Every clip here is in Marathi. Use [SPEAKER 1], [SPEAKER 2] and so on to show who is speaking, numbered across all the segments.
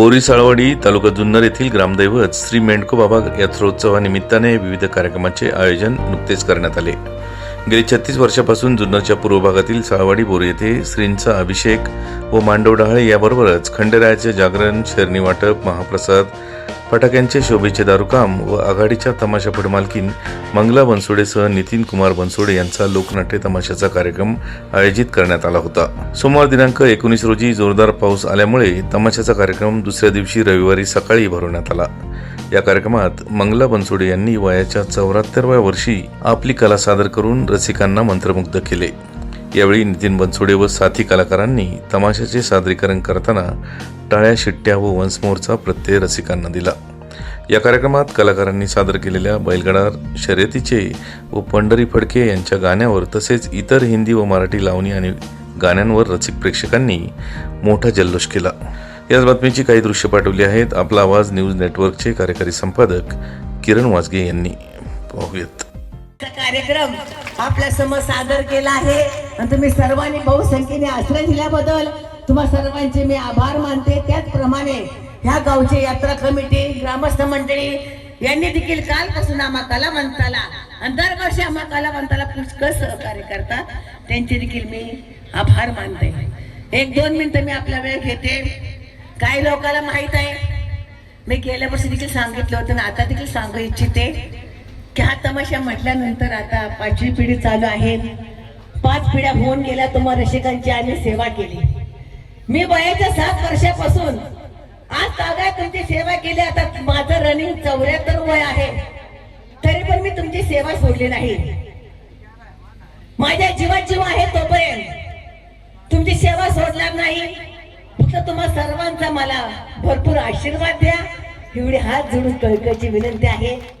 [SPEAKER 1] बोरी साळवाडी तालुका जुन्नर येथील ग्रामदैवत श्री मेंढको बाबा यात्रोत्सवानिमित्ताने विविध कार्यक्रमाचे आयोजन नुकतेच करण्यात आले. गेली छत्तीस वर्षापासून जुन्नरच्या पूर्व भागातील साळवाडी बोरी येथे श्रींचा अभिषेक व मांडव डहाळे याबरोबरच खंडेरायाचे जागरण शेरणी वाटप महाप्रसाद फटाक्यांचे शोभेचे दारुकाम व आघाडीच्या तमाशा मालकीन मंगला बनसोडेसह नितीन कुमार बनसोडे यांचा लोकनाट्य तमाशाचा कार्यक्रम आयोजित करण्यात आला होता. सोमवार दिनांक एकोणीस रोजी जोरदार पाऊस आल्यामुळे तमाशाचा कार्यक्रम दुसऱ्या दिवशी रविवारी सकाळी भरवण्यात आला. या कार्यक्रमात मंगला बनसोडे यांनी वयाच्या चौऱ्याहत्तरव्या वर्षी आपली कला सादर करून रसिकांना मंत्रमुग्ध केले. यावेळी नितीन बनसोडे व साथी कलाकारांनी तमाशाचे सादरीकरण करताना टाळ्या शिट्ट्या व वंसमोरचा प्रत्यय रसिकांना दिला. या कार्यक्रमात कलाकारांनी सादर केलेल्या बैलगाडा शर्यतीचे व पंढरी फडके यांच्या गाण्यावर तसेच इतर हिंदी व मराठी लावणी आणि गाण्यांवर रसिक प्रेक्षकांनी मोठा जल्लोष केला. याच बातमीची काही दृश्य पाठवली आहेत. आपला आवाज न्यूज नेटवर्कचे कार्यकारी संपादक किरण वाजगे यांनी. पाहूयात.
[SPEAKER 2] कार्यक्रम आपल्यासमोर सादर केला आहे. आणि तुम्ही सर्वांनी बहुसंख्येने आश्रय दिल्याबद्दल तुम्हा सर्वांचे मी आभार मानते. त्याचप्रमाणे ह्या गावचे यात्रा कमिटी ग्रामस्थ मंडळी यांनी देखील कालपासून आम्हा कलावंताला आणि दरवर्षी आम्हा कलावंताला पुष्कळ सहकार्य करतात. त्यांचे देखील मी आभार मानते. एक दोन मिनिटं मी आपला वेळ घेते. काही लोकांना माहीत आहे मी गेल्या वर्षी देखील सांगितलं होतं आणि आता देखील सांगू इच्छिते. चहा तमाशा म्हटल्यानंतर आता पाचवी पिढी चालू आहे. पाच पिढ्या होऊन गेल्या तुम्हा रसिकांची आम्ही सेवा केली. मी वयाच्या सात वर्षापासून आज तागाय तुमची सेवा केली. आता माझं रनिंग चौऱ्याहत्तर वय आहे. तरी पण मी तुमची सेवा सोडली नाही. माझ्या जीवात जीव आहे तोपर्यंत. तुमची सेवा सोडणार नाही. फक्त तुम्हा सर्वांचा मला भरपूर आशीर्वाद द्या. एवढी हात जोडून कळकळची विनंती आहे.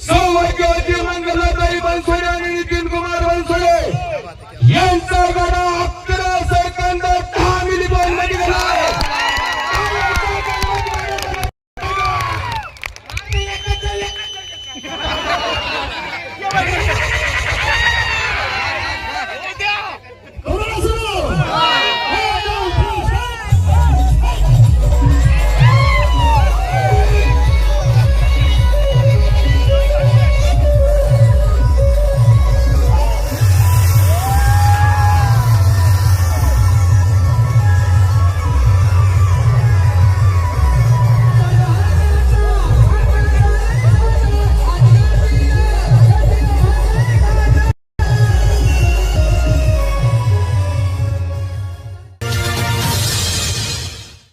[SPEAKER 3] सौभाग्यवती मंगलाताई बनसोडे आणि नितीन कुमार बनसोडे. यांचा गडा अकरा सेकंद दहा मिली बॉलमध्ये गेला आहे